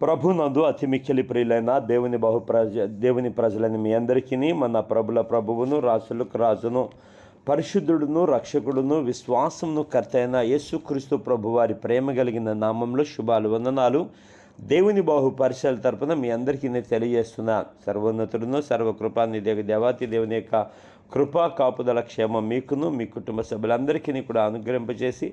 ప్రభునందు అతి మిక్కిలి ప్రియులైన దేవుని బహు ప్రజ దేవుని ప్రజలైన మీ అందరికీ మన ప్రభుల ప్రభువును రాజులకు రాజును పరిశుద్ధుడును రక్షకుడును విశ్వాసమును కర్తైన యేసుక్రీస్తు ప్రభు వారి ప్రేమ కలిగిన నామంలో శుభాలు వందనాలు. దేవుని బాహు పరిశీల తరపున మీ అందరికీ నేను తెలియజేస్తున్నా. సర్వోన్నతుడును సర్వకృపానిధి దేవాతి దేవుని యొక్క కృపా కాపుదల క్షేమం మీకును మీ కుటుంబ సభ్యులందరికీ కూడా అనుగ్రహింపజేసి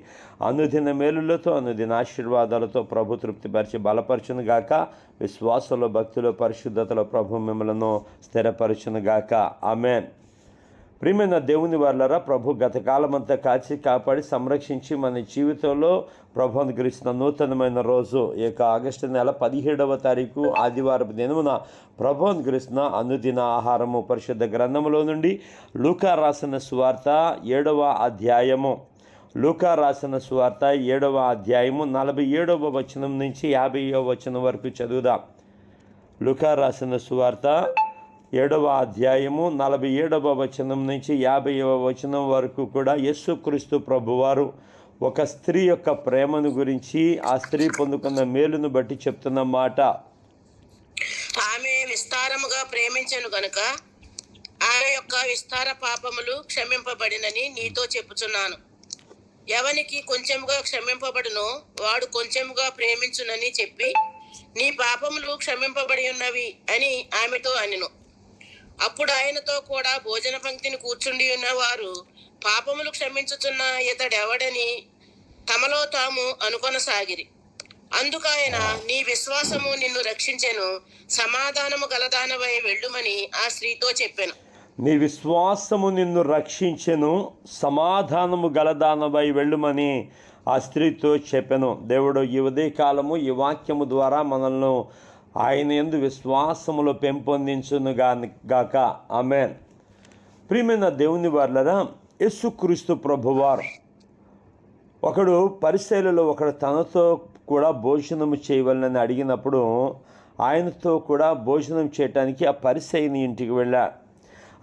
అనుదిన మేలులతో అనుదిన ఆశీర్వాదాలతో ప్రభు తృప్తిపరిచి బలపరచును గాక విశ్వాసంలో భక్తులు పరిశుద్ధతలో ప్రభు మిమ్మలను స్థిరపరచును గాక ఆమెన్. ప్రియమైన దేవుని వాళ్ళరా ప్రభు గత కాలమంతా కాచి కాపాడి సంరక్షించి మన జీవితంలో ప్రభు అనుగ్రహిస్తున్న నూతనమైన రోజు. ఈ యొక్క ఆగస్టు నెల పదిహేడవ తారీఖు ఆదివారపు దినమున ప్రభు అనుగ్రహిస్తున్న అనుదిన ఆహారము పరిశుద్ధ గ్రంథములో నుండి లూకా రాసిన సువార్త ఏడవ అధ్యాయము. లూకా రాసిన సువార్త ఏడవ అధ్యాయము నలభై ఏడవ వచనం నుంచి యాభైవ వచనం వరకు చదువుదాం. లుకా రాసిన సువార్త ఏడవ అధ్యాయము నలభై ఏడవ వచనం నుంచి యాభైవ వచనం వరకు కూడా యస్సుక్రీస్తు ప్రభువారు ఒక స్త్రీ యొక్క ప్రేమను గురించి ఆ స్త్రీ పొందుకున్న మేలును బట్టి చెప్తున్న మాట. ఆమె విస్తారముగా ప్రేమించను గనుక ఆమె యొక్క విస్తార పాపములు క్షమింపబడినని నీతో చెప్పుచున్నాను. ఎవనికి కొంచెముగా క్షమింపబడునో వాడు కొంచెముగా ప్రేమించునని చెప్పి నీ పాపములు క్షమింపబడి ఉన్నవి అని ఆమెతో అనెను. అప్పుడు ఆయనతో కూడా భోజన పంక్తిని కూర్చుండి ఉన్నవారు పాపములు క్షమించుచున్న ఇతడెవడని తమలో తాము అనుకొనసాగిరి. అందుకాయన నీ విశ్వాసము నిన్ను రక్షించెను సమాధానము గలదానవై వెళ్ళుమని ఆ స్త్రీతో చెప్పాను. నీ విశ్వాసము నిన్ను రక్షించెను సమాధానము గలదానవై వెళ్ళుమని ఆ స్త్రీతో చెప్పెను. దేవుడు ఈ ఉదయకాలము ఈ వాక్యము ద్వారా మనల్ని ఆయన ఎందు విశ్వాసములో పెంపొందించును గాక ఆమెన్. ప్రియమైన దేవుని వార్లరా యేసుక్రీస్తు ప్రభువారు. ఒకడు పరిశైలలో ఒకడు తనతో కూడా భోజనము చేయవలనని అడిగినప్పుడు ఆయనతో కూడా భోజనం చేయటానికి ఆ పరిశైని ఇంటికి వెళ్ళారు.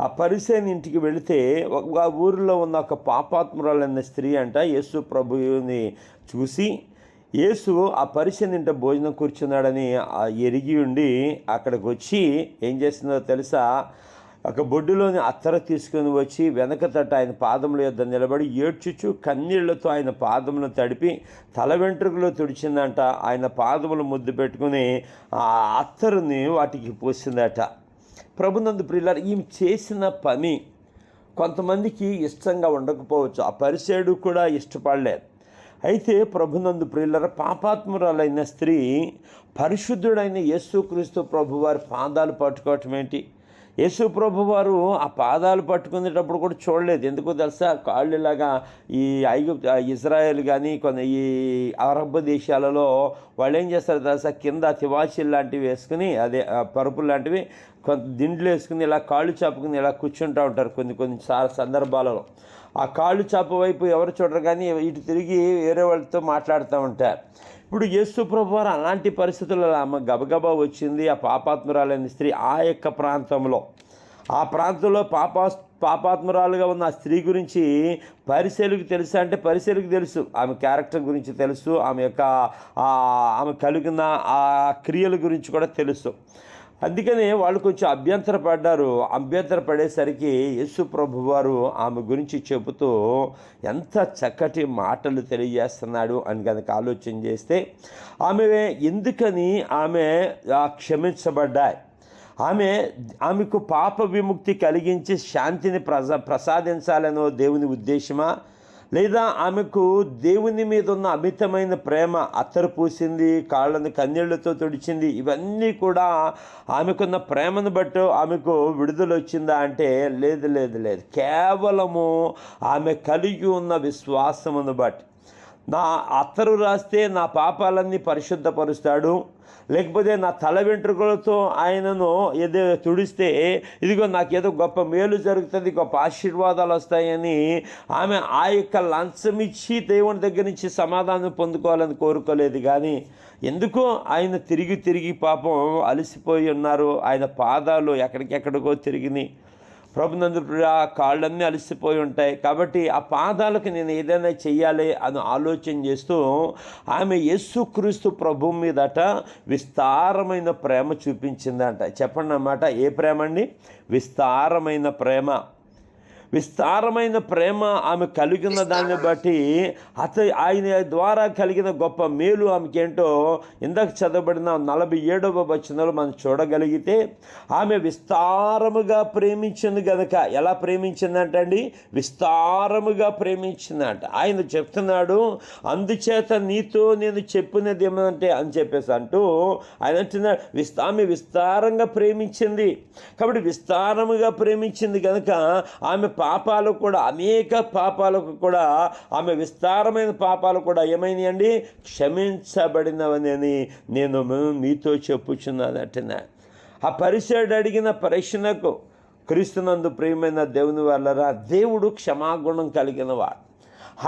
ఆ పరిశైని ఇంటికి వెళితే ఒక ఊరిలో ఉన్న ఒక పాపాత్మురాలైన స్త్రీ అంట యేసు ప్రభువుని చూసి యేసు ఆ పరిసైని ఇంట భోజనం కూర్చున్నాడని ఎరిగి ఉండి అక్కడికి వచ్చి ఏం చేస్తుందో తెలుసా? ఒక బొడ్డులోని అత్తర తీసుకొని వచ్చి వెనక తట ఆయన పాదముల యొద్ద నిలబడి ఏడ్చుచు కన్నీళ్ళతో ఆయన పాదములను తడిపి తల వెంట్రుకలో తుడిచిందంట. ఆయన పాదములు ముద్దు పెట్టుకుని ఆ అత్తరుని వాటికి పోసిందట. ప్రభునందు ప్రియులారు ఈమె చేసిన పని కొంతమందికి ఇష్టంగా ఉండకపోవచ్చు. ఆ పరిసేడు కూడా ఇష్టపడలేదు. అయితే ప్రభునందు ప్రియులర పాపాత్మురాలైన స్త్రీ పరిశుద్ధుడైన యేసుక్రీస్తు ప్రభువారి పాదాలు పట్టుకోవటం ఏంటి? యేసు ప్రభువారు ఆ పాదాలు పట్టుకునేటప్పుడు కూడా చూడలేదు. ఎందుకో తెలుసా? కాళ్ళు ఇలాగా ఈ ఐగు ఇజ్రాయెల్ కానీ కొన్ని ఈ అరబ్ దేశాలలో వాళ్ళు ఏం చేస్తారు తెలుసా? కింద తివాచీలు లాంటివి వేసుకుని అదే పరుపులు లాంటివి కొంత దిండ్లు వేసుకుని ఇలా కాళ్ళు చాపుకుని ఇలా కూర్చుంటూ ఉంటారు కొన్ని కొన్ని సా- సందర్భాలలో. ఆ కాళ్ళు చాప వైపు ఎవరు చూడరు కానీ ఇటు తిరిగి వేరే వాళ్ళతో మాట్లాడుతూ ఉంటారు. ఇప్పుడు యేసు ప్రభు వారు అలాంటి పరిస్థితులలో ఆమె గబగబా వచ్చింది. ఆ పాపాత్మురాలైన స్త్రీ ఆ యొక్క ప్రాంతంలో. ఆ ప్రాంతంలో పాపా పాపాత్మురాలుగా ఉన్న ఆ స్త్రీ గురించి పరిశీలకు తెలుసు అంటే పరిశీలకు తెలుసు. ఆమె క్యారెక్టర్ గురించి తెలుసు. ఆమె యొక్క ఆమె కలిగిన ఆ క్రియల గురించి కూడా తెలుసు. అందుకని వాళ్ళు కొంచెం అభ్యంతర పడ్డారు అభ్యంతర పడేసరికి యేసు ప్రభు వారు ఆమె గురించి చెబుతూ ఎంత చక్కటి మాటలు తెలియజేస్తున్నాడు అని కనుక ఆలోచన చేస్తే ఆమె ఎందుకని ఆమె క్షమించబడ్డాయి? ఆమె ఆమెకు పాప విముక్తి కలిగించి శాంతిని ప్రస ప్రసాదించాలనో దేవుని ఉద్దేశమా? లేదా ఆమెకు దేవుని మీద ఉన్న అమితమైన ప్రేమ అత్తరు పూసింది కాళ్ళను కన్నీళ్ళతో తుడిచింది ఇవన్నీ కూడా ఆమెకున్న ప్రేమను బట్టి ఆమెకు విడుదల వచ్చిందా అంటే లేదు లేదు లేదు. కేవలము ఆమె కలిగి ఉన్న విశ్వాసమును బట్టి. నా అత్తరు రాస్తే నా పాపాలన్నీ పరిశుద్ధపరుస్తాడు. లేకపోతే నా తల వెంట్రుకలతో ఆయనను ఏదో తుడిస్తే ఇదిగో నాకేదో గొప్ప మేలు జరుగుతుంది గొప్ప ఆశీర్వాదాలు వస్తాయని ఆమె ఆ యొక్క లంచం ఇచ్చి దేవుని దగ్గర నుంచి సమాధానం పొందుకోవాలని కోరుకోలేదు. కానీ ఎందుకో ఆయన తిరిగి తిరిగి పాపం అలసిపోయి ఉన్నారు. ఆయన పాదాలు ఎక్కడికెక్కడికో తిరిగినాయి. ప్రభునందు ఆ కాళ్ళన్నీ అలసిపోయి ఉంటాయి. కాబట్టి ఆ పాదాలకు నేను ఏదైనా చెయ్యాలి అని ఆలోచన చేస్తూ ఆమె యేసుక్రీస్తు ప్రభు మీదట విస్తారమైన ప్రేమ చూపించిందంట. చెప్పండి అన్నమాట ఏ ప్రేమ అండి? విస్తారమైన ప్రేమ. విస్తారమైన ప్రేమ ఆమె కలిగిన దాన్ని బట్టి అత ఆయన ద్వారా కలిగిన గొప్ప మేలు ఆమెకేంటో ఇందాక చదవబడిన నలభై ఏడవ వచనంలో మనం చూడగలిగితే ఆమె విస్తారముగా ప్రేమించింది గనక ఎలా ప్రేమించిందంటండి విస్తారముగా ప్రేమించిందంట. ఆయన చెప్తున్నాడు అందుచేత నీతో నేను చెప్పినది ఏమంటే అని చెప్పేసి అంటూ ఆయన అంటున్నాడు విస్తా ఆమె విస్తారంగా ప్రేమించింది. కాబట్టి విస్తారముగా ప్రేమించింది కనుక ఆమె పాపాలు కూడా అనేక పాపాలకు కూడా ఆమె విస్తారమైన పాపాలు కూడా ఏమైనాయండి? క్షమించబడినవని నేను మీతో చెప్పుచున్నానంటున్నా ఆ పరిసరుడు అడిగిన ప్రశ్నకు క్రీస్తునందు ప్రియమైన దేవుని వల్లరా దేవుడు క్షమాగుణం కలిగిన వాడు.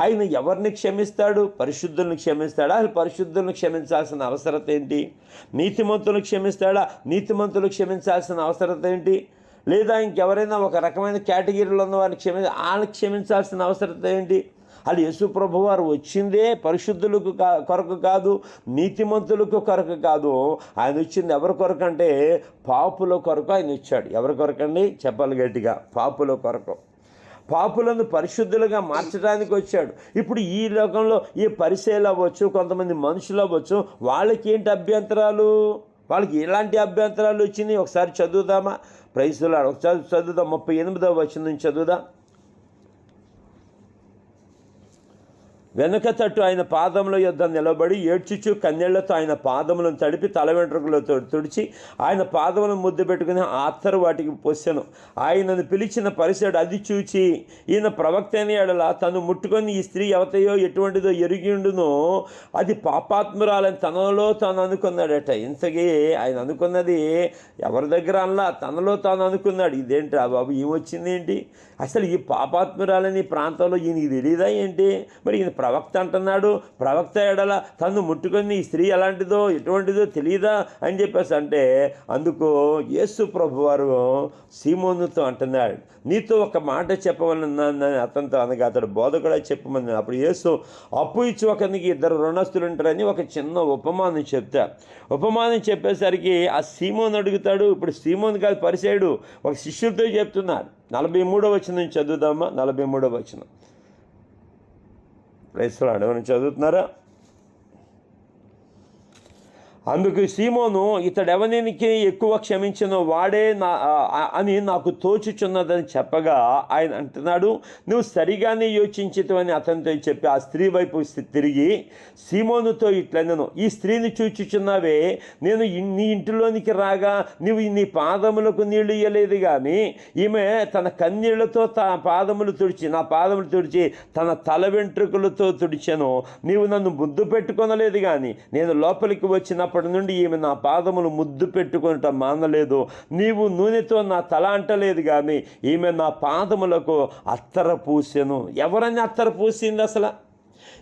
ఆయన ఎవరిని క్షమిస్తాడు? పరిశుద్ధులను క్షమిస్తాడా? అసలు పరిశుద్ధులను క్షమించాల్సిన అవసరత ఏంటి? నీతిమంతులను క్షమిస్తాడా? నీతిమంతులు క్షమించాల్సిన అవసరత ఏంటి? లేదా ఇంకెవరైనా ఒక రకమైన కేటగిరీలో ఉన్న వారిని క్షమి వాళ్ళని క్షమించాల్సిన అవసరత ఏంటి? అది యేసు ప్రభు వారు వచ్చిందే పరిశుద్ధులకు కా కొరకు కాదు నీతిమంతులకు కొరకు కాదు. ఆయన వచ్చింది ఎవరి కొరకు అంటే పాపుల కొరకు ఆయన వచ్చాడు ఎవరి కొరకండి చెప్పాలి గట్టిగా. పాపుల కొరకు. పాపులను పరిశుద్ధులుగా మార్చడానికి వచ్చాడు. ఇప్పుడు ఈ లోకంలో ఈ పరిచయాలు అవ్వచ్చు కొంతమంది మనుషులు అవ్వచ్చు వాళ్ళకి ఏంటి అభ్యంతరాలు? వాళ్ళకి ఎలాంటి అభ్యంతరాలు వచ్చినాయి? ఒకసారి చదువుదామా? ప్రైజులు ఒకసారి చదువుదాం. ముప్పై ఎనిమిదవ వచ్చిన నుంచి చదువుదాం. వెనక తట్టు ఆయన పాదముల యొద్ద నిలబడి ఏడ్చుచు కన్నెళ్ళతో ఆయన పాదములను తడిపి తల వెంట్రుకలతో తుడిచి ఆయన పాదములను ముద్దు పెట్టుకుని ఆత్తరు వాటికి పొసెను ఆయనను పిలిచిన పరిసడు అది చూచి ఈయన ప్రవక్త అని ఎడల తను ముట్టుకొని ఈ స్త్రీ ఎవతయో ఎటువంటిదో ఎరిగిండునో అది పాపాత్మురాలని తనలో తాను అనుకున్నాడట. ఇంతకీ ఆయన అనుకున్నది ఎవరి దగ్గర అనలా? తనలో తాను అనుకున్నాడు. ఇదేంటి రా బాబు? ఏమొచ్చింది ఏంటి అసలు ఈ పాపాత్మురాలని ఈ ప్రాంతంలో ఈయనకి తెలియదా ఏంటి? మరి ఈయన ప్రవక్త అంటున్నాడు. ప్రవక్త ఎడల తను ముట్టుకొని ఈ స్త్రీ ఎలాంటిదో ఎటువంటిదో తెలియదా అని చెప్పేసి అంటే అందుకు యేసు ప్రభు వారు సీమోనుతో అంటున్నాడు. నీతో ఒక మాట చెప్పమని అతనితో అనగా అతడు బోధ కూడా చెప్పమని అప్పుడు యేసు అప్పు ఇచ్చి ఒకరికి ఇద్దరు రుణస్తులు ఉంటారని ఒక చిన్న ఉపమానం చెప్తా ఉపమానం చెప్పేసరికి ఆ సీమోన్ అడుగుతాడు. ఇప్పుడు సీమోన్ కాదు పరిసేయుడు ఒక శిష్యుడితో చెప్తున్నారు. నలభై మూడో వచ్చిన చదువుదామా? నలభై మూడో వచ్చిన ప్రైస్లాడు ఎవరైనా చదువుతున్నారా? అందుకు సీమోను ఇతడెవనికి ఎక్కువ క్షమించిన వాడే నా అని నాకు తోచుచున్నదని చెప్పగా ఆయన అంటున్నాడు నువ్వు సరిగానే యోచించితవని అతనితో చెప్పి ఆ స్త్రీ వైపు తిరిగి సీమోనుతో ఇట్లనను ఈ స్త్రీని చూచుచున్నావే నేను నీ ఇంటిలోనికి రాగా నువ్వు నీ పాదములకు నీళ్ళు ఇయ్యలేదు కానీ ఈమె తన కన్నీళ్ళతో తన పాదములు తుడిచి నా పాదములు తుడిచి తన తల వెంట్రుకలతో తుడిచెను నీవు నన్ను ముద్దు పెట్టుకొనలేదు కానీ నేను లోపలికి వచ్చిన అప్పటి నుండి ఈమె నా పాదములు ముద్దు పెట్టుకునట మానలేదు. నీవు నూనెతో నా తల అంటలేదు కానీ ఈమె నా పాదములకు అత్తర పూసెను. ఎవరని అత్తర పూసింది అసలు?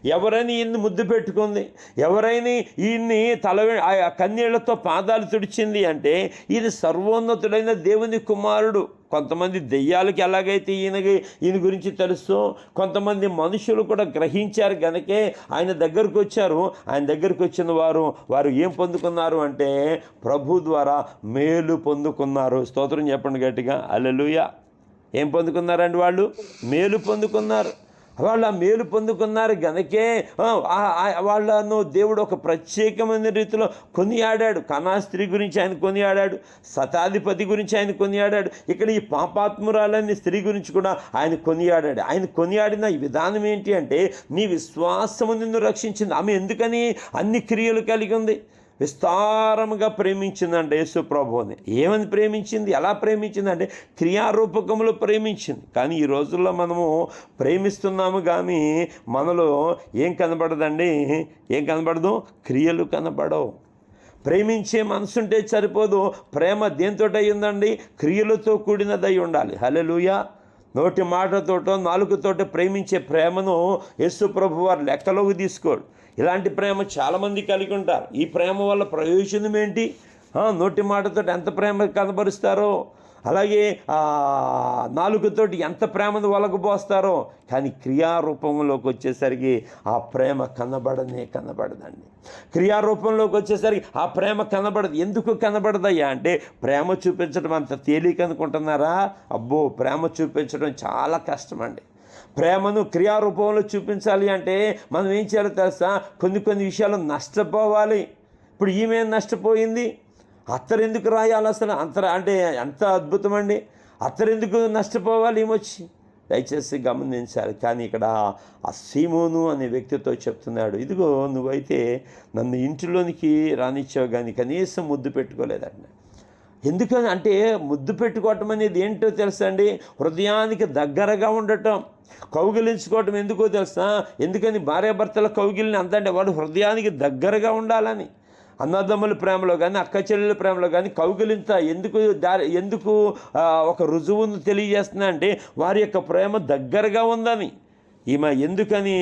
ఎవరైనా ఈయన్ని ముద్దు పెట్టుకుంది? ఎవరైనా ఈయన్ని తల ఆ కన్నీళ్ళతో పాదాలు తుడిచింది అంటే ఇది సర్వోన్నతుడైన దేవుని కుమారుడు. కొంతమంది దెయ్యాలకి ఎలాగైతే ఈయనకి ఈయన గురించి తెలుస్తూ కొంతమంది మనుషులు కూడా గ్రహించారు కనుకే ఆయన దగ్గరకు వచ్చారు. ఆయన దగ్గరకు వచ్చిన వారు వారు ఏం పొందుకున్నారు అంటే ప్రభు ద్వారా మేలు పొందుకున్నారు. స్తోత్రం చెప్పండి గట్టిగా. అల్లెలుయ ఏం పొందుకున్నారండి వాళ్ళు? మేలు పొందుకున్నారు. వాళ్ళు ఆ మేలు పొందుకున్నారు గనకే వాళ్ళను దేవుడు ఒక ప్రత్యేకమైన రీతిలో కొనియాడాడు. కణా స్త్రీ గురించి ఆయన కొనియాడాడు శతాధిపతి గురించి ఆయన కొనియాడాడు ఇక్కడ ఈ పాపాత్మురాలన్నీ స్త్రీ గురించి కూడా ఆయన కొనియాడాడు. ఆయన కొనియాడిన ఈ విధానం ఏంటి అంటే నీ విశ్వాసము నిన్ను రక్షించింది. ఆమె ఎందుకని అన్ని క్రియలు కలిగి ఉంది? విస్తారముగా ప్రేమించిందంటే యేసు ప్రభుని ఏమని ప్రేమించింది? ఎలా ప్రేమించిందంటే క్రియారూపకములు ప్రేమించింది. కానీ ఈ రోజుల్లో మనము ప్రేమిస్తున్నాము కానీ మనలో ఏం కనబడదండి? ఏం కనబడదు? క్రియలు కనబడవు. ప్రేమించే మనసుంటే సరిపోదు. ప్రేమ దేంతో అయ్యిందండి క్రియలతో కూడినదై ఉండాలి. హలెలుయా నోటి మాటతోటో నాలుగుతోటో ప్రేమించే ప్రేమను యేసు ప్రభు వారు లెక్కలోకి తీసుకోడు. ఇలాంటి ప్రేమ చాలామంది కలిగి ఉంటారు. ఈ ప్రేమ వల్ల ప్రయోజనం ఏంటి? నోటి మాటతో ఎంత ప్రేమ కనబరుస్తారో అలాగే నాలుగుతోటి ఎంత ప్రేమను వలకపోస్తారో కానీ క్రియారూపంలోకి వచ్చేసరికి ఆ ప్రేమ కనబడనే కనబడదండి. క్రియారూపంలోకి వచ్చేసరికి ఆ ప్రేమ కనబడదు. ఎందుకు కనబడదయ్యా అంటే ప్రేమ చూపించడం అంత తేలిక అనుకుంటున్నారా? అబ్బో ప్రేమ చూపించడం చాలా కష్టం అండి ప్రేమను క్రియారూపంలో చూపించాలి అంటే మనం ఏం చేయాలో తెలుసా? కొన్ని కొన్ని విషయాలు నష్టపోవాలి. ఇప్పుడు ఈమె నష్టపోయింది. అత్తరు ఎందుకు రాయాలి అసలు? అంత అంటే ఎంత అద్భుతం అండి అత్తరు ఎందుకు నష్టపోవాలి ఏమొచ్చి దయచేసి గమనించాలి. కానీ ఇక్కడ ఆ సీమోను అనే వ్యక్తితో చెప్తున్నాడు. ఇదిగో నువ్వైతే నన్ను ఇంటిలోనికి రానిచ్చావు కానీ కనీసం ముద్దు పెట్టుకోలేదండి ఎందుకని? అంటే ముద్దు పెట్టుకోవటం అనేది ఏంటో తెలుసా అండి? హృదయానికి దగ్గరగా ఉండటం. కౌగిలించుకోవటం ఎందుకో తెలుసా? ఎందుకని భార్యాభర్తల కౌగిలిని అంతంటే వాడు హృదయానికి దగ్గరగా ఉండాలని. అన్నదమ్ముల ప్రేమలో కానీ అక్క చెల్లెల ప్రేమలో కానీ కౌగిలింత ఎందుకు దారి ఎందుకు ఒక రుజువును తెలియజేస్తున్నా అంటే వారి యొక్క ప్రేమ దగ్గరగా ఉందని. ఈమె ఎందుకని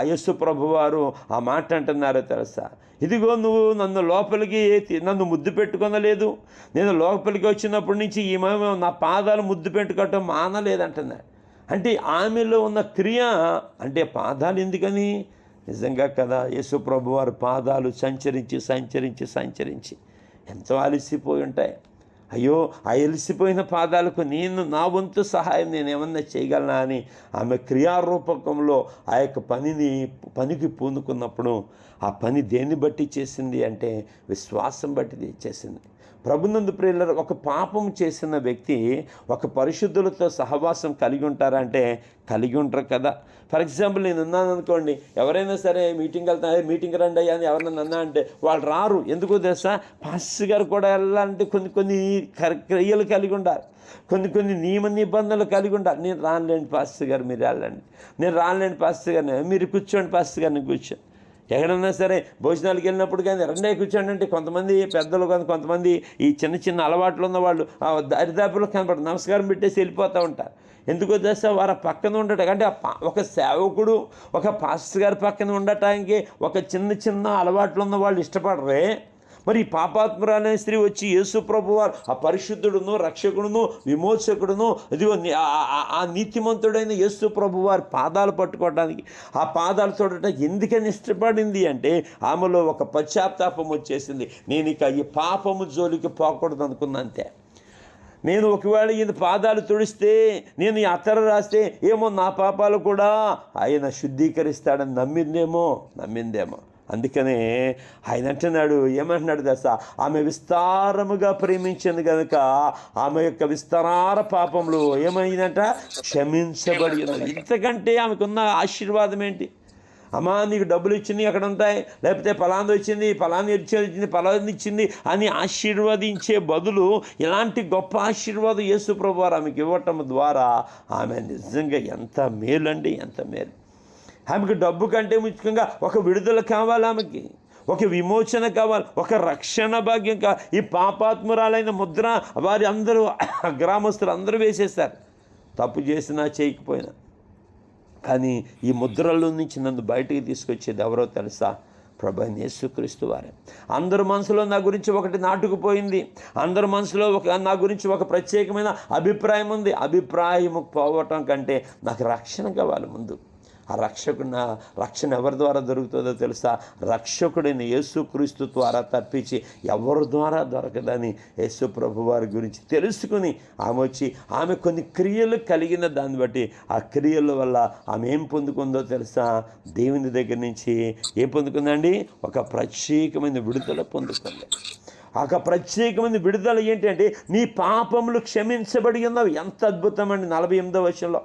అయస్సు ప్రభువారు ప్రభు వారు ఆ మాట అంటున్నారో తెలుసా? ఇదిగో నువ్వు నన్ను లోపలికి నన్ను ముద్దు పెట్టుకొనలేదు. నేను లోపలికి వచ్చినప్పటి నుంచి ఈమె నా పాదాలు ముద్దు పెట్టుకోవటం మానలేదంటున్నాడు. అంటే ఆమెలో ఉన్న క్రియ అంటే పాదాలు ఎందుకని? నిజంగా కదా యేసు వారి పాదాలు సంచరించి సంచరించి సంచరించి ఎంతో అలసిపోయి ఉంటాయి. అయ్యో ఆ ఎలిసిపోయిన పాదాలకు నేను నా వంతు సహాయం నేను ఏమన్నా చేయగలనా అని ఆమె క్రియారూపకంలో ఆ యొక్క పనిని పనికి పూనుకున్నప్పుడు ఆ పని దేన్ని బట్టి చేసింది అంటే విశ్వాసం బట్టి చేసింది. ప్రభునందు ప్రియుల ఒక పాపం చేసిన వ్యక్తి ఒక పరిశుద్ధులతో సహవాసం కలిగి ఉంటారా అంటే కలిగి ఉంటారు కదా. ఫర్ ఎగ్జాంపుల్ నేను ఉన్నాను అనుకోండి ఎవరైనా సరే మీటింగ్ వెళ్తా మీటింగ్ రండి అయ్యా అని ఎవరైనా అన్నా అంటే వాళ్ళు రారు. ఎందుకో తెలుసా? పాస్టర్ గారు కూడా వెళ్ళాలంటే కొన్ని కొన్ని క్రియలు కలిగి ఉండాలి. కొన్ని కొన్ని నియమ నిబంధనలు కలిగి ఉండాలి. నేను రానులేండి పాస్టర్ గారు మీరు వెళ్ళండి. నేను రానులేండి పాస్టర్ గారిని మీరు కూర్చోండి పాస్టర్ గారిని కూర్చో ఎక్కడన్నా సరే భోజనాలకు వెళ్ళినప్పుడు కానీ రెండే కూర్చోండి అంటే కొంతమంది పెద్దలు కానీ కొంతమంది ఈ చిన్న చిన్న అలవాట్లు ఉన్న వాళ్ళు ఆ దరిదాపులో కనపడదు నమస్కారం పెట్టేసి వెళ్ళిపోతూ ఉంటారు. ఎందుకో చేస్తే వారు ఆ పక్కన ఉండటం అంటే ఒక సేవకుడు ఒక పాస్టర్ గారి పక్కన ఉండటానికి ఒక చిన్న చిన్న అలవాట్లు ఉన్న వాళ్ళు ఇష్టపడరే మరి ఈ పాపాత్మురాలైన స్త్రీ వచ్చి యేసు ప్రభు వారు ఆ పరిశుద్ధుడును రక్షకుడును విమోచకుడును ఇదిగో ఆ- నీతిమంతుడైన యేసు ప్రభు వారి పాదాలు పట్టుకోవడానికి ఆ పాదాలు చూడటానికి ఎందుకని ఇష్టపడింది అంటే ఆమెలో ఒక పశ్చాత్తాపం వచ్చేసింది. నేను ఇక ఈ పాపము జోలికి పోకూడదు అనుకున్నంతే నేను ఒకవేళ ఈయన పాదాలు తుడిస్తే నేను ఈ అత్తర రాస్తే ఏమో నా పాపాలు కూడా ఆయన శుద్ధీకరిస్తాడని నమ్మిందేమో నమ్మిందేమో. అందుకనే ఆయన అంటున్నాడు ఏమంటున్నాడు దశ ఆమె విస్తారముగా ప్రేమించింది కనుక ఆమె యొక్క విస్తార పాపములు ఏమైందంట? క్షమించబడి ఇంతకంటే ఆమెకున్న ఆశీర్వాదం ఏంటి? అమ్మా నీకు డబ్బులు ఇచ్చింది అక్కడ ఉంటాయి లేకపోతే ఫలాంది వచ్చింది ఫలాంది ఇచ్చింది ఫలాంది ఇచ్చింది అని ఆశీర్వదించే బదులు ఇలాంటి గొప్ప ఆశీర్వాదం యేసు ప్రభు వారు ఆమెకి ఇవ్వటం ద్వారా ఆమె నిజంగా ఎంత మేలండి ఎంత మేలు. ఆమెకు డబ్బు కంటే ముఖ్యంగా ఒక విడుదల కావాలి ఆమెకి. ఒక విమోచన కావాలి ఒక రక్షణ భాగ్యం కావాలి ఈ పాపాత్మురాలైన ముద్ర వారి అందరూ గ్రామస్తులు అందరూ వేసేస్తారు. తప్పు చేసినా చేయకపోయినా. కానీ ఈ ముద్రల్లో నుంచి నన్ను బయటికి తీసుకొచ్చేది ఎవరో తెలుసా? ప్రభు యేసుక్రీస్తు వారే. అందరి మనసులో నా గురించి ఒకటి నాటుకుపోయింది. అందరి మనసులో ఒక నా గురించి ఒక ప్రత్యేకమైన అభిప్రాయం ఉంది. అభిప్రాయం పోవటం కంటే నాకు రక్షణ కావాలి ముందు. ఆ రక్షకున్న రక్షణ ఎవరి ద్వారా దొరుకుతుందో తెలుసా? రక్షకుడిని యేసుక్రీస్తు ద్వారా తప్పించి ఎవరి ద్వారా దొరకదని యేసు ప్రభు వారి గురించి తెలుసుకుని ఆమె వచ్చి ఆమె కొన్ని క్రియలు కలిగిన దాన్ని బట్టి ఆ క్రియల వల్ల ఆమె ఏం పొందుకుందో తెలుసా? దేవుని దగ్గర నుంచి ఏం పొందుకుందండి? ఒక ప్రత్యేకమైన విడుదల పొందుతుంది ఒక ప్రత్యేకమైన విడుదల ఏంటంటే నీ పాపములు క్షమించబడి ఉన్నవి. ఎంత అద్భుతం అండి నలభై ఎనిమిదో వర్షంలో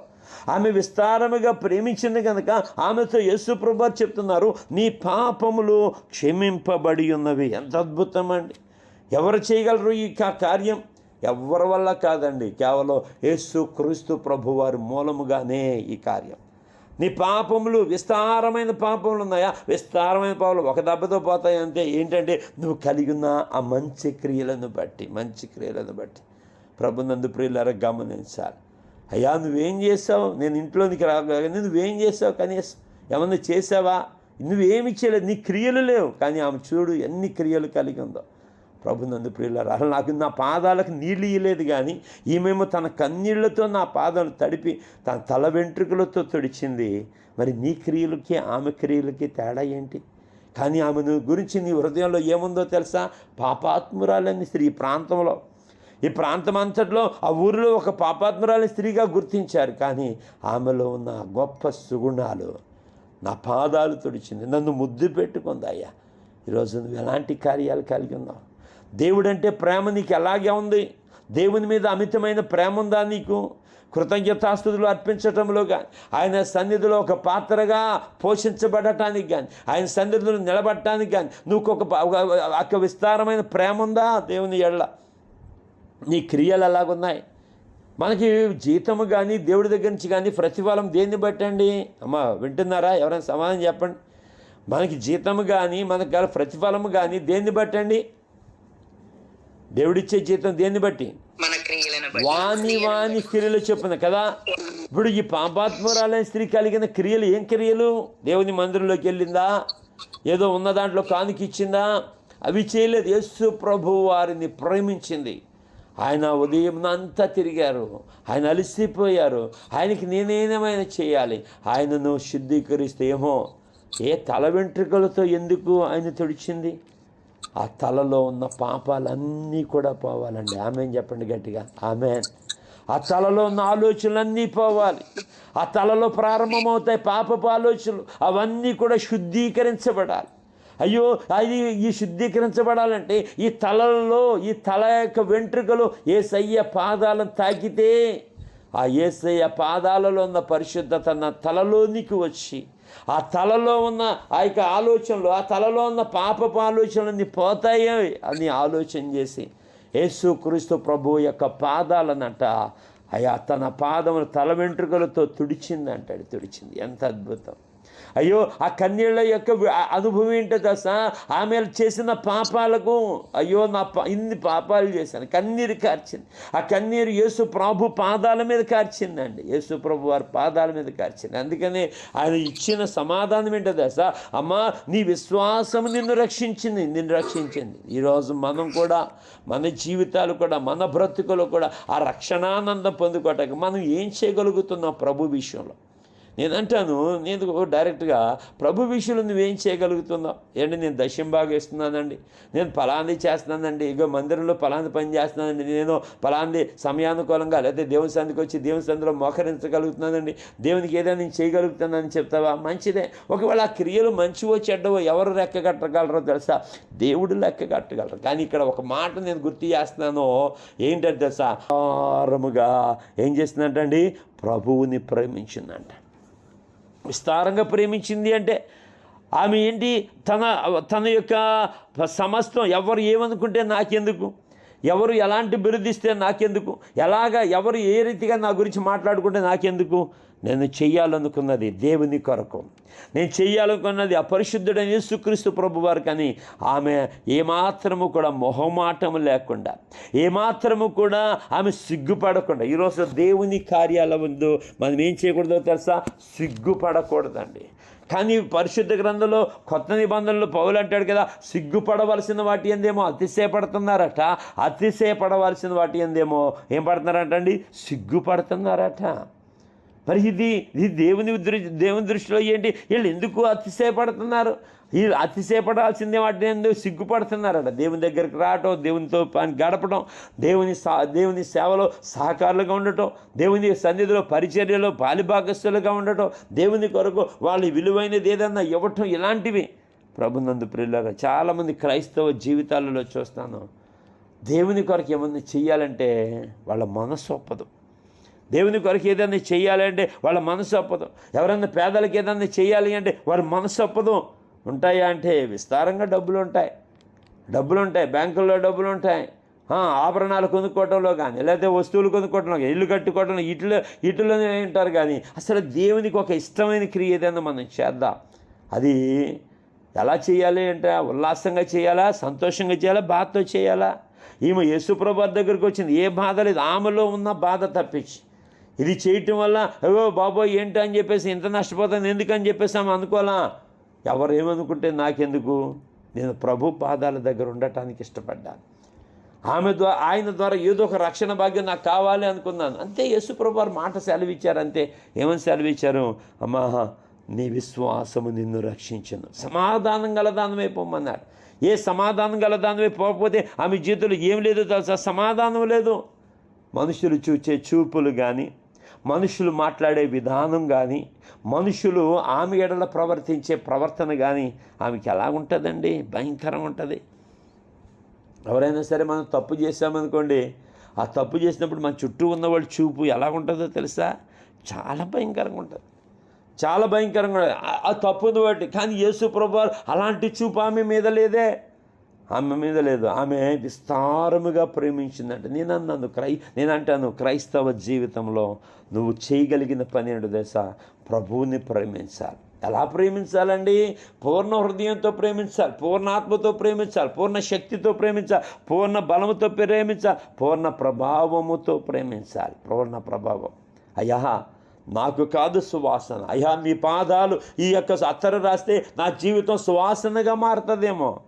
ఆమె విస్తారముగా ప్రేమించింది కనుక ఆమెతో యేసు ప్రభు చెప్తున్నారు నీ పాపములు క్షమింపబడి ఉన్నవి. ఎంత అద్భుతం అండి. ఎవరు చేయగలరు ఈ కార్యం? ఎవరి వల్ల కాదండి. కేవలం యేసు క్రీస్తు ప్రభువారి మూలముగానే ఈ కార్యం. నీ పాపములు విస్తారమైన పాపములు ఉన్నాయా? విస్తారమైన పాపములు ఒక దెబ్బతో పోతాయి అంటే ఏంటంటే నువ్వు కలిగి ఉన్న ఆ మంచి క్రియలను బట్టి మంచి క్రియలను బట్టి. ప్రభునందు ప్రియులారా గమనించాలి. అయ్యా నువ్వేం చేసావు నేను ఇంట్లోనికి రాగానే నువ్వేం చేసావు కనీసం ఏమన్నా చేసావా? నువ్వేమి చేయలేదు. నీ క్రియలు లేవు. కానీ ఆమె చూడు ఎన్ని క్రియలు కలిగి ఉందో. ప్రభు నందు ప్రియులారు అసలు నాకు నా పాదాలకు నీళ్ళు ఇయ్యలేదు కానీ ఈమెమో తన కన్నీళ్ళతో నా పాదాలు తడిపి తన తల వెంట్రుకలతో తొడిచింది. మరి నీ క్రియలకి ఆమె క్రియలకి తేడా ఏంటి? కానీ ఆమె గురించి నీ హృదయంలో ఏముందో తెలుసా? పాపాత్మురాలని స్త్రీ ప్రాంతంలో ఈ ప్రాంతం అంతట్లో ఆ ఊరిలో ఒక పాపాత్మరాలి స్త్రీగా గుర్తించారు. కానీ ఆమెలో ఉన్న గొప్ప సుగుణాలు నా పాదాలు తుడిచింది. నన్ను ముద్దు పెట్టుకుంది అయ్యా. ఈరోజు నువ్వు ఎలాంటి కార్యాలు కలిగి ఉన్నావు? దేవుడంటే ప్రేమ నీకు ఎలాగే ఉంది? దేవుని మీద అమితమైన ప్రేమ ఉందా నీకు? కృతజ్ఞతాస్తుతులు అర్పించటంలో కానీ ఆయన సన్నిధిలో ఒక పాత్రగా పోషించబడటానికి కానీ ఆయన సన్నిధిలో నిలబడటానికి కానీ నువ్వు ఒక ఒక విస్తారమైన ప్రేమ ఉందా దేవుని ఎళ్ళ నీ క్రియలు ఎలాగున్నాయి? మనకి జీతము కానీ దేవుడి దగ్గర నుంచి కానీ ప్రతిఫలం దేన్ని బట్టండి? అమ్మ వింటున్నారా? ఎవరైనా సమాధానం చెప్పండి. మనకి జీతము కానీ మనకు గల ప్రతిఫలము కానీ దేన్ని బట్టండి? దేవుడిచ్చే జీతం దేన్ని బట్టి? వాణి వాణి క్రియలు చెప్పున కదా? ఇప్పుడు ఈ పాపాత్మురాలైన స్త్రీ కలిగిన క్రియలు ఏం క్రియలు? దేవుని మందిరంలోకి వెళ్ళిందా? ఏదో ఉన్న దాంట్లో కానుక ఇచ్చిందా? అవి చేయలేదు. యేసు ప్రభు వారిని ప్రేమించింది. ఆయన ఉదయం అంతా తిరిగారు. ఆయన అలసిపోయారు. ఆయనకి నేనేమైనా చేయాలి? ఆయనను శుద్ధీకరిస్తే ఏమో ఏ తల వెంట్రుకలతో ఎందుకు ఆయన తుడిచింది? ఆ తలలో ఉన్న పాపాలన్నీ కూడా పోవాలండి. ఆమె చెప్పండి గట్టిగా. ఆమె ఆ తలలో ఉన్న ఆలోచనలన్నీ పోవాలి. ఆ తలలో ప్రారంభమవుతాయి పాపపు ఆలోచనలు. అవన్నీ కూడా శుద్ధీకరించబడాలి. అయ్యో అది ఈ శుద్ధీకరించబడాలంటే ఈ తలలో ఈ తల యొక్క వెంట్రుకలు ఏసయ్య పాదాలను తాకితే ఆ ఏసయ్య పాదాలలో ఉన్న పరిశుద్ధత నా తలలోనికి వచ్చి ఆ తలలో ఉన్న ఆ యొక్క ఆలోచనలు ఆ తలలో ఉన్న పాపపు ఆలోచనలన్నీ పోతాయో అని ఆలోచన చేసి యేసుక్రీస్తు ప్రభు యొక్క పాదాలనంట అయ్యా తన పాదములు తల వెంట్రుకలతో తుడిచింది అంటాడు తుడిచింది. ఎంత అద్భుతం. అయ్యో ఆ కన్నీళ్ళ యొక్క అనుభవం ఏంటో తెలుసా? ఆమె చేసిన పాపాలకు అయ్యో నా పా ఇన్ని పాపాలు చేశాను. కన్నీరు కార్చింది. ఆ కన్నీరు యేసు ప్రభు పాదాల మీద కార్చిందండి. యేసు ప్రభు వారి పాదాల మీద కార్చింది. అందుకని ఆయన ఇచ్చిన సమాధానం ఏంటో తెలుసా? అమ్మా నీ విశ్వాసం నిన్ను రక్షించింది నిన్ను రక్షించింది. ఈరోజు మనం కూడా మన జీవితాలు కూడా మన బ్రతుకులు కూడా ఆ రక్షణానందం పొందుకోవటానికి మనం ఏం చేయగలుగుతున్నాం ప్రభు విషయంలో? నేను అంటాను నేను డైరెక్ట్గా ప్రభు విషయంలో నువ్వేం చేయగలుగుతున్నావు? ఏంటి నేను దశం బాగా ఇస్తున్నానండి నేను పలాంది చేస్తున్నానండి? ఇగో మందిరంలో పలాంది పని చేస్తున్నానండి? నేను పలాంది సమయానుకూలంగా లేకపోతే దేవుని సందికి వచ్చి దేవుని సందిలో మోకరించగలుగుతున్నానండి? దేవునికి ఏదైనా నేను చేయగలుగుతున్నానని చెప్తావా? మంచిదే. ఒకవేళ ఆ క్రియలు మంచివో చెడ్డవో ఎవరు లెక్క కట్టగలరో తెలుసా? దేవుడు లెక్క కట్టగలరు. కానీ ఇక్కడ ఒక మాట నేను గుర్తు చేస్తున్నాను. ఏంటంటే తెలుసా? ఆరముగా ఏం చేస్తుందంటండి? ప్రభువుని ప్రేమించిందంట. విస్తారంగా ప్రేమించింది అంటే ఆమె ఏంటి? తన తన యొక్క సమస్తం ఎవరు ఏమనుకుంటే నాకెందుకు? ఎవరు ఎలాంటి బిరుదిస్తే నాకెందుకు? ఎలాగా ఎవరు ఏ రీతిగా నా గురించి మాట్లాడుకుంటే నాకెందుకు? నేను చెయ్యాలనుకున్నది దేవుని కొరకు. నేను చెయ్యాలనుకున్నది అపరిశుద్ధుడైన యేసుక్రీస్తు ప్రభు వారు కానీ ఆమె ఏమాత్రము కూడా మొహమాటము లేకుండా ఏమాత్రము కూడా ఆమె సిగ్గుపడకుండా ఈరోజు దేవుని కార్యాల ముందు మనం ఏం చేయకూడదో తెలుసా? సిగ్గుపడకూడదండి. కానీ పరిశుద్ధ గ్రంథంలో కొత్త నిబంధనలు పౌలు అంటాడు కదా సిగ్గుపడవలసిన వాటి ఎందేమో అతిశయపడుతున్నారట. అతిశయపడవలసిన వాటి ఎందేమో ఏం పడుతున్నారటండి? సిగ్గుపడుతున్నారట. మరి ఇది ఇది దేవుని దృ- దేవుని దృష్టిలో ఏంటి? వీళ్ళు ఎందుకు అతిశయపడుతున్నారు? వీళ్ళు అతిశయపడాల్సిందే వాటిని ఎందుకు సిగ్గుపడుతున్నారట? దేవుని దగ్గరికి రావటం దేవునితో పని గడపడం దేవుని సా దేవుని సేవలో సహకారులుగా ఉండటం దేవుని సన్నిధిలో పరిచర్యలో పాలిభాగస్తులుగా ఉండటం దేవుని కొరకు వాళ్ళు విలువైనది ఏదన్నా ఇవ్వటం ఇలాంటివి. ప్రభునందు ప్రియులారా చాలామంది క్రైస్తవ జీవితాలలో చూస్తాను. దేవుని కొరకు ఏమన్నా చెయ్యాలంటే వాళ్ళ మనసు ఒప్పదు. దేవుని కొరకు ఏదైనా చేయాలంటే వాళ్ళ మనసు అప్పదు. ఎవరైనా పేదలకు ఏదైనా చేయాలి అంటే వారి మనసు అప్పదు. ఉంటాయా అంటే విస్తారంగా డబ్బులు ఉంటాయి. డబ్బులు ఉంటాయి. బ్యాంకుల్లో డబ్బులు ఉంటాయి. ఆభరణాలు కొనుక్కోవడంలో కానీ లేకపోతే వస్తువులు కొనుక్కోవటంలో కానీ ఇల్లు కట్టుకోవటంలో ఇట్లు ఇటులోనే ఉంటారు కానీ అసలు దేవునికి ఒక ఇష్టమైన క్రియ ఏదైనా మనం చేద్దాం. అది ఎలా చేయాలి అంటే ఉల్లాసంగా చేయాలా సంతోషంగా చేయాలా బాధతో చేయాలా? ఈమె యేసుప్రభు దగ్గరికి వచ్చింది. ఏ బాధ లేదు. ఆమెలో ఉన్న బాధ తప్పించి. ఇది చేయటం వల్ల అయ్యో బాబోయ్ ఏంటి అని చెప్పేసి ఇంత నష్టపోతాను ఎందుకని చెప్పేసి ఆమె అనుకోవాలా? ఎవరు ఏమనుకుంటే నాకెందుకు? నేను ప్రభు పాదాల దగ్గర ఉండటానికి ఇష్టపడ్డాను. ఆమె ద్వారా ఆయన ద్వారా ఏదో ఒక రక్షణ భాగ్యం నాకు కావాలి అనుకున్నాను. అంతే యేసుప్రభు వారు మాట సెలవిచ్చారు అంతే. ఏమని సెలవిచ్చారు? అమ్మా నీ విశ్వాసము నిన్ను రక్షించను. సమాధానం గల దానమే ఏ సమాధానం గల దానమే పోకపోతే ఆమె జీవితంలో ఏం లేదో తెలుసా? సమాధానం లేదు. మనుషులు చూచే చూపులు కానీ మనుషులు మాట్లాడే విధానం కానీ మనుషులు ఆమె ఎడల ప్రవర్తించే ప్రవర్తన కానీ ఆమెకి ఎలా ఉంటుందండి? భయంకరంగా ఉంటుంది. ఎవరైనా సరే మనం తప్పు చేసామనుకోండి ఆ తప్పు చేసినప్పుడు మన చుట్టూ ఉన్న వాళ్ళ చూపు ఎలా ఉంటుందో తెలుసా? చాలా భయంకరంగా ఉంటుంది. చాలా భయంకరంగా ఉంటుంది. ఆ- తప్పు ఉంది కానీ యేసు ప్రభు అలాంటి చూపు ఆమె మీద లేదే. ఆమె మీద లేదు. ఆమె విస్తారముగా ప్రేమించిందంట. నేను అన్నాను క్రై నేను అంటాను క్రైస్తవ జీవితంలో నువ్వు చేయగలిగిన పని ఏంటో దశ ప్రభువుని ప్రేమించాలి. ఎలా ప్రేమించాలండి? పూర్ణ హృదయంతో ప్రేమించాలి పూర్ణ ఆత్మతో ప్రేమించాలి పూర్ణ శక్తితో ప్రేమించాలి పూర్ణ బలముతో ప్రేమించాలి పూర్ణ ప్రభావముతో ప్రేమించాలి. పూర్ణ ప్రభావం. అయ్యా నాకు కాదు సువాసన. అయ్యా నీ పాదాలు ఈ యొక్క అత్తరు రాస్తే నా జీవితం సువాసనగా మారుతుందేమో.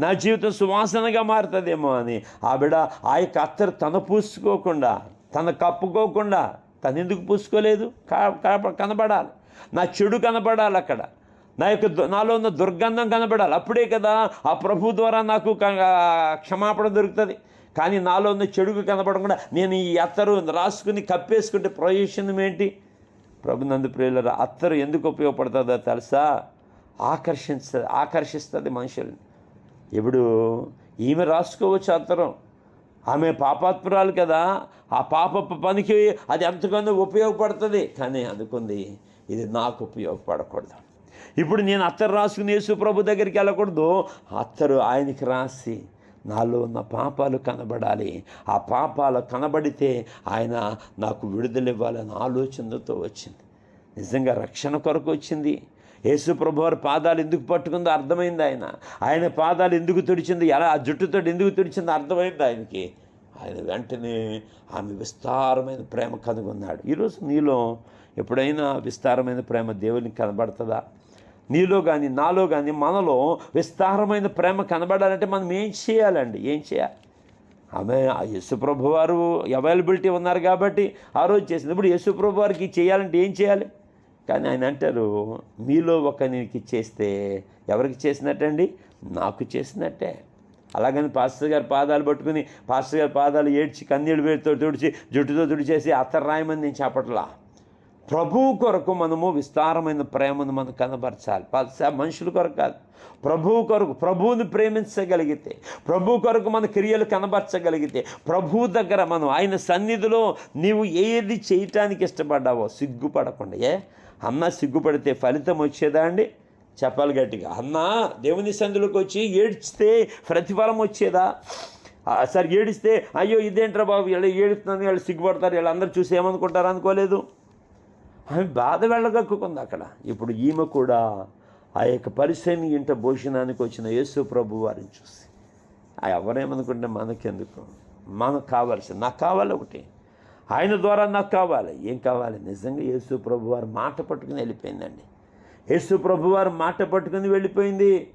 నా జీవితం సువాసనగా మారుతుందేమో అని. ఆవిడ ఆ యొక్క అత్తరు తన పూసుకోకుండా తన కప్పుకోకుండా తను ఎందుకు పూసుకోలేదు? కనబడాలి నా చెడు కనబడాలి అక్కడ. నా యొక్క దు- నాలో ఉన్న దుర్గంధం కనబడాలి అప్పుడే కదా ఆ ప్రభు ద్వారా నాకు క- క్షమాపణ దొరుకుతుంది. కానీ నాలో ఉన్న చెడుకు కనపడకుండా నేను ఈ అత్తరు రాసుకుని కప్పేసుకుంటే ప్రయోజనం ఏంటి? ప్రభు నందు ప్రియుల అత్తరు ఎందుకు ఉపయోగపడుతుందో తెలుసా? ఆకర్షిస్తుంది ఆకర్షిస్తుంది మనుషుల్ని. ఇప్పుడు ఈమె రాసుకోవచ్చు అంతరం. ఆమె పాపాత్మురాలు కదా. ఆ పాప పనికి అది ఎంతగానో ఉపయోగపడుతుంది. కానీ అనుకుంది ఇది నాకు ఉపయోగపడకూడదు. ఇప్పుడు నేను అత్తరు రాసుకుని యేసు ప్రభు దగ్గరికి వెళ్ళకూడదు. అత్తరు ఆయనకి రాసి నాలో ఉన్న పాపాలు కనబడాలి. ఆ పాపాలు కనబడితే ఆయన నాకు విడుదలవ్వాలని ఆలోచనతో వచ్చింది. నిజంగా రక్షణ కొరకు వచ్చింది. యేసుప్రభు వారి పాదాలు ఎందుకు పట్టుకుందో అర్థమైంది ఆయన. ఆయన పాదాలు ఎందుకు తుడిచింది ఎలా ఆ జుట్టుతో ఎందుకు తుడిచిందో అర్థమైంది ఆయనకి. ఆయన వెంటనే ఆమె విస్తారమైన ప్రేమ కనుగొన్నాడు. ఈరోజు నీలో ఎప్పుడైనా విస్తారమైన ప్రేమ దేవునికి కనబడుతుందా? నీలో కానీ నాలో కానీ మనలో విస్తారమైన ప్రేమ కనబడాలంటే మనం ఏం చేయాలండి? ఏం చేయాలి? ఆమె ఆ యశుప్రభు వారు అవైలబిలిటీ ఉన్నారు కాబట్టి ఆ రోజు చేసింది ఇప్పుడు యశుప్రభు వారికి చేయాలంటే ఏం చేయాలి? కానీ ఆయన అంటారు మీలో ఒకరికి చేస్తే ఎవరికి చేసినట్టండి? నాకు చేసినట్టే. అలాగని పాస్టర్ గారి పాదాలు పట్టుకుని పాస్టర్ గారి పాదాలు ఏడ్చి కన్నీళ్ళు వేడితో తుడిచి జుట్టుతో తుడిచేసి అత్తరు రాయమని నేను చెప్పట్లా. ప్రభువు కొరకు మనము విస్తారమైన ప్రేమను మనం కనబరచాలి. మనుషుల కొరకు కాదు. ప్రభువు కొరకు ప్రభువుని ప్రేమించగలిగితే ప్రభు కొరకు మన క్రియలు కనబరచగలిగితే ప్రభువు దగ్గర మనం ఆయన సన్నిధిలో నీవు ఏది చేయటానికి ఇష్టపడ్డావో సిగ్గుపడకుండా ఏ? అన్న సిగ్గుపడితే ఫలితం వచ్చేదా అండి? చెప్పాలి గట్టిగా. అన్న దేవుని సందులోకి వచ్చి ఏడ్చితే ప్రతిఫలం వచ్చేదా? ఆ, సరే ఏడిస్తే అయ్యో ఇదేంట్రా బాబు వీళ్ళు ఏడుస్తున్నాను వీళ్ళు సిగ్గుపడతారు వీళ్ళందరూ చూసి ఏమనుకుంటారు అనుకోలేదు. ఆమె బాధ వెళ్ళగక్కుకుంది అక్కడ. ఇప్పుడు ఈమె కూడా ఆ యొక్క పరిశ్రమ ఇంట భోజనానికి వచ్చిన యేసు ప్రభు వారిని చూసి ఆ ఎవరేమనుకుంటే మనకెందుకు? మనకు కావాల్సింది నాకు కావాలి ఒకటి. ఆయన ద్వారా నాకు కావాలి. ఏం కావాలి? నిజంగా యేసు ప్రభు వారు మాట పట్టుకుని వెళ్ళిపోయిందండి. యేసు ప్రభు వారు మాట పట్టుకుని వెళ్ళిపోయింది.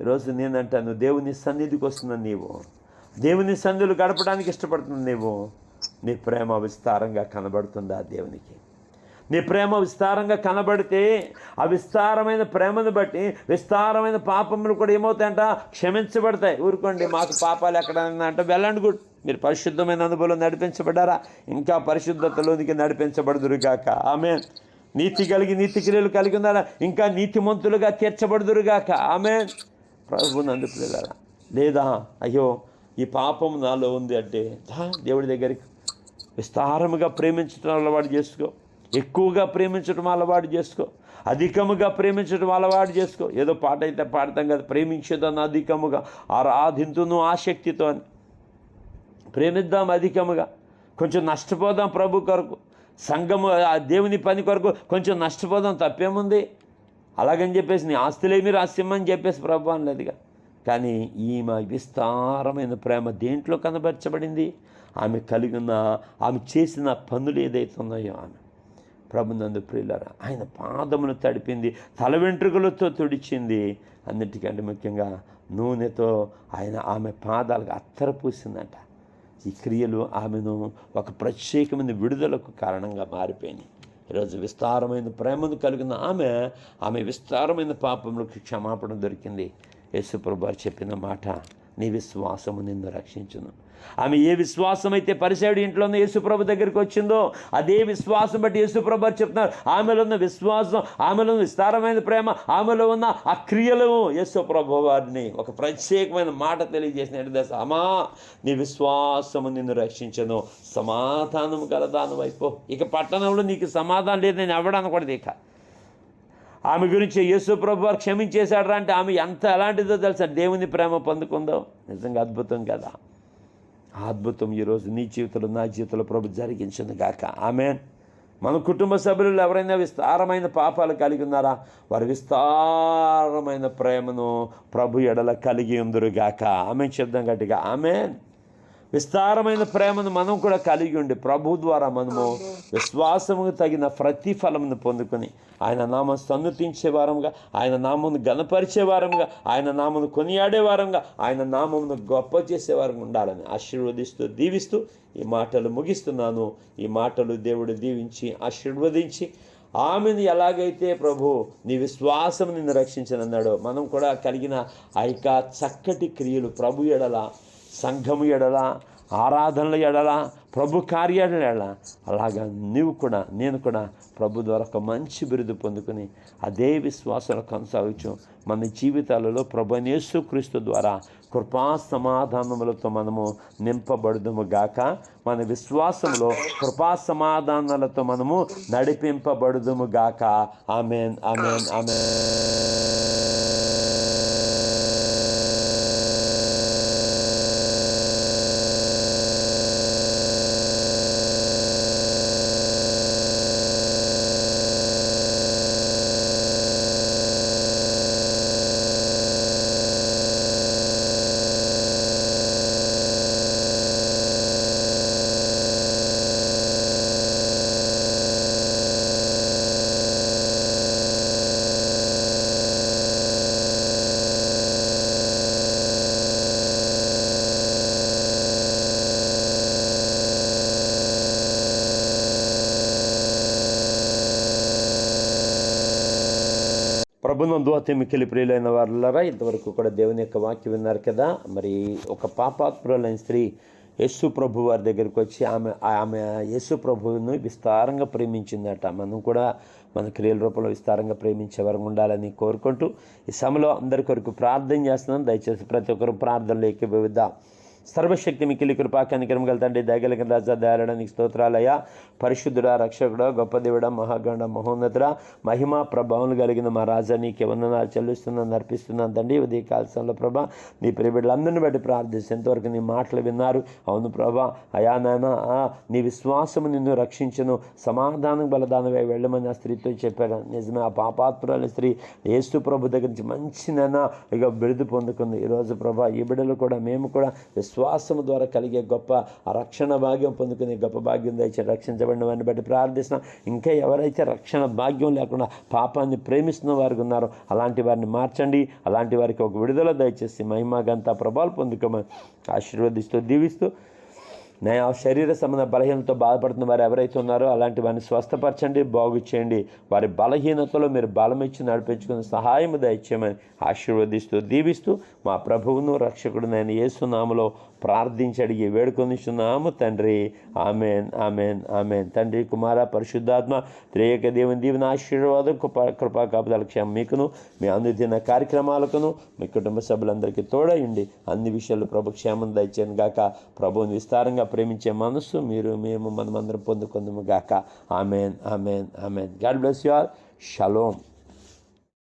ఈరోజు నేనంటాను దేవుని సన్నిధికి వస్తున్నాను నీవు దేవుని సన్నిధులు గడపడానికి ఇష్టపడుతుంది నీవు నీ ప్రేమ విస్తారంగా కనబడుతుందా దేవునికి? నీ ప్రేమ విస్తారంగా కనబడితే ఆ విస్తారమైన ప్రేమను బట్టి విస్తారమైన పాపములు కూడా ఏమవుతాయంట? క్షమించబడతాయి. ఊరుకోండి మాకు పాపాలు ఎక్కడ అంటే వెళ్ళండి గుడ్. మీరు పరిశుద్ధమైన అనుభవం నడిపించబడ్డారా? ఇంకా పరిశుద్ధతలోనికి నడిపించబడుదురుగాక. ఆమె నీతి కలిగి నీతి క్రియలు కలిగి ఉన్నారా? ఇంకా నీతిమంతులుగా తీర్చబడుదురుగాక. ఆమె ప్రభు నందు పిల్లరా లేదా అయ్యో ఈ పాపం నాలో ఉంది అంటే దేవుడి దగ్గరికి విస్తారముగా ప్రేమించడం అలవాటు చేసుకో. ఎక్కువగా ప్రేమించడం అలవాటు చేసుకో. అధికముగా ప్రేమించడం అలవాటు చేసుకో. ఏదో పాట అయితే పాడతాం కదా ప్రేమించేదాన్ని అధికముగా ఆరాధింతును ఆసక్తితో అని. ప్రేమిద్దాం అధికముగా. కొంచెం నష్టపోదాం ప్రభు కొరకు. సంఘము ఆ దేవుని పని కొరకు కొంచెం నష్టపోదాం తప్పేముంది? అలాగని చెప్పేసి నీ ఆస్తులేమి రాసిమ్మని చెప్పేసి ప్రభు అనలేదుగా. కానీ ఈమె విస్తారమైన ప్రేమ దేంట్లో కనబరచబడింది? ఆమె కలిగిన ఆమె చేసిన పనులు ఏదైతే ఉన్నాయో ఆమె. ప్రభునందు ప్రియులరా ఆయన పాదమును తడిపింది తల వెంట్రుకలతో తుడిచింది. అన్నిటికంటే ముఖ్యంగా నూనెతో ఆయన ఆమె పాదాలకు అత్తర పూసిందంట. ఈ క్రియలు ఆమెను ఒక ప్రత్యేకమైన విడుదలకు కారణంగా మారిపోయినాయి. ఈరోజు విస్తారమైన ప్రేమను కలిగిన ఆమె ఆమె విస్తారమైన పాపములకు క్షమాపణ దొరికింది. యేసుప్రభు చెప్పిన మాట నీ విశ్వాసము నిన్ను రక్షించును. ఆమె ఏ విశ్వాసం అయితే పరిసేడు ఉన్న యేసుప్రభు దగ్గరికి వచ్చిందో అదే విశ్వాసం బట్టి యేసుప్రభు చెప్తున్నారు. ఆమెలో ఉన్న విశ్వాసం ఆమెలో ఉన్న విస్తారమైన ప్రేమ ఆమెలో ఉన్న ఆ క్రియలు యేసుప్రభు వారిని ఒక ప్రత్యేకమైన మాట తెలియజేసిన దశ. అమ్మా నీ విశ్వాసము నిన్ను రక్షించను. సమాధానం కలదాను అయిపో ఇక పట్టణంలో నీకు సమాధానం లేదు నేను ఎవడనకూడదు ఇక. ఆమె గురించి యేసు ప్రభు వారు క్షమించేశాడు అంటే ఆమె ఎంత ఎలాంటిదో తెలుసా? దేవుని ప్రేమ పొందుకుందో. నిజంగా అద్భుతం కదా. అద్భుతం ఈరోజు నీ జీవితంలో నా జీవితంలో ప్రభు జరిగించింది గాక. ఆమె మన కుటుంబ సభ్యులు ఎవరైనా విస్తారమైన పాపాలు కలిగి ఉన్నారా? వారి విస్తారమైన ప్రేమను ప్రభు ఎడల కలిగి ఉందరుగాక ఆమె శబ్దం గట్టిగా. ఆమె విస్తారమైన ప్రేమను మనం కూడా కలిగి ఉండి ప్రభు ద్వారా మనము విశ్వాసముకు తగిన ప్రతిఫలమును పొందుకొని ఆయన నామం సన్నుతించే వారంగా ఆయన నామమును గణపరిచే వారంగా ఆయన నామను కొనియాడే వారంగా ఆయన నామమును గొప్ప చేసే వారంగా ఉండాలని ఆశీర్వదిస్తూ దీవిస్తూ ఈ మాటలు ముగిస్తున్నాను. ఈ మాటలు దేవుడు దీవించి ఆశీర్వదించి ఆమెను ఎలాగైతే ప్రభు నీ విశ్వాసం నిన్ను రక్షించనన్నాడో మనం కూడా కలిగిన ఆ యొక్క చక్కటి క్రియలు ప్రభు ఎడల సంఘము ఎడల ఆరాధనల ఎడల ప్రభు కార్యాల ఎడల. అలాగా నీవు కూడా నేను కూడా ప్రభు ద్వారా ఒక మంచి బిరుదు పొందుకుని అదే విశ్వాసాలు కొనసాగించు. మన జీవితాలలో ప్రభు యేసుక్రీస్తు ద్వారా కృపా సమాధానములతో మనము నింపబడుదుము గాక. మన విశ్వాసంలో కృపా సమాధానాలతో మనము నడిపింపబడుదుము గాక. Amen amen amen. ప్రభునందు అతి మిక్కిలి ప్రియులైన వారులరా ఇంతవరకు కూడా దేవుని యొక్క వాక్యం విన్నారు కదా. మరి ఒక పాపాత్మురాలైన స్త్రీ యేసు ప్రభు వారి దగ్గరికి వచ్చి ఆమె ఆమె యేసు ప్రభువును విస్తారంగా ప్రేమించిందట. మనం కూడా మన క్రియల రూపంలో విస్తారంగా ప్రేమించే వరకు ఉండాలని కోరుకుంటూ ఈ సమయంలో అందరి కొరకు ప్రార్థన చేస్తున్నాం. దయచేసి ప్రతి ఒక్కరు ప్రార్థనలు ఏకీభవిద్దాం సర్వశక్తి మిక్కిలి కృపా కనికరం గల తండ్రి దయగలిగిన రాజా దయాళడానికి స్తోత్రాలయ పరిశుద్ధుడా రక్షకుడ గొప్ప దేవుడ మహాగణ మహోన్నతుడ. మహిమ ప్రభావం కలిగిన మా రాజా నీకు వందనాలు చెల్లిస్తున్నాను అర్పిస్తున్నాను తండ్రి. ఉదయ కాల్సంలో ప్రభా నీ ప్రియబిడ్డలందరిని బట్టి ప్రార్థిస్తే ఎంతవరకు నీ మాటలు విన్నారు. అవును ప్రభా అయా నాయన ఆ, నీ విశ్వాసము నిన్ను రక్షించను. సమాధానం బలదానమే వెళ్ళమని ఆ స్త్రీతో చెప్పాడు నిజమే ఆ పాపాత్మురాల స్త్రీ యేసు ప్రభు దగ్గర నుంచి మంచి నాయన ఇక బిరుదు పొందుకుంది. ఈరోజు ప్రభా ఈ బిడ్డలు కూడా మేము కూడా విశ్వాసము ద్వారా కలిగే గొప్ప రక్షణ భాగ్యం పొందుకునే గొప్ప భాగ్యం దయచేసి రక్షించబడిన వారిని బట్టి ప్రార్థిస్తున్నాం. ఇంకా ఎవరైతే రక్షణ భాగ్యం లేకుండా పాపాన్ని ప్రేమిస్తున్న వారికి ఉన్నారో అలాంటి వారిని మార్చండి. అలాంటి వారికి ఒక విడుదల దయచేసి మహిమ గంతా ప్రభావాలు పొందుకోమని ఆశీర్వదిస్తూ దీవిస్తూ నేను ఆ శరీర సంబంధ బలహీనతో బాధపడుతున్న వారు ఎవరైతే ఉన్నారో అలాంటి వారిని స్వస్థపరచండి బాగు చేయండి. వారి బలహీనతలో మీరు బలం ఇచ్చి నడిపించుకుని సహాయం దయచేయమని ఆశీర్వదిస్తూ దీవిస్తూ మా ప్రభువును రక్షకుడు నేను ఏసునామలో ప్రార్థించి అడిగి వేడుకొనిస్తున్నాము తండ్రి. Amen amen amen. తండ్రి కుమార పరిశుద్ధాత్మ త్రేయక దేవుని దీవెన ఆశీర్వాదం కృపా కృపా కాపుదల క్షేమం మీకును మీ అందుదిన కార్యక్రమాలకును మీ కుటుంబ సభ్యులందరికీ తోడయండి అన్ని విషయాలు ప్రభు క్షేమం దయచేయను గాక. ప్రభువుని విస్తారంగా ప్రేమించే మనస్సు మీరు మేము మనమందరం పొందుకుందాము గాక. Amen amen amen. God bless you all. Shalom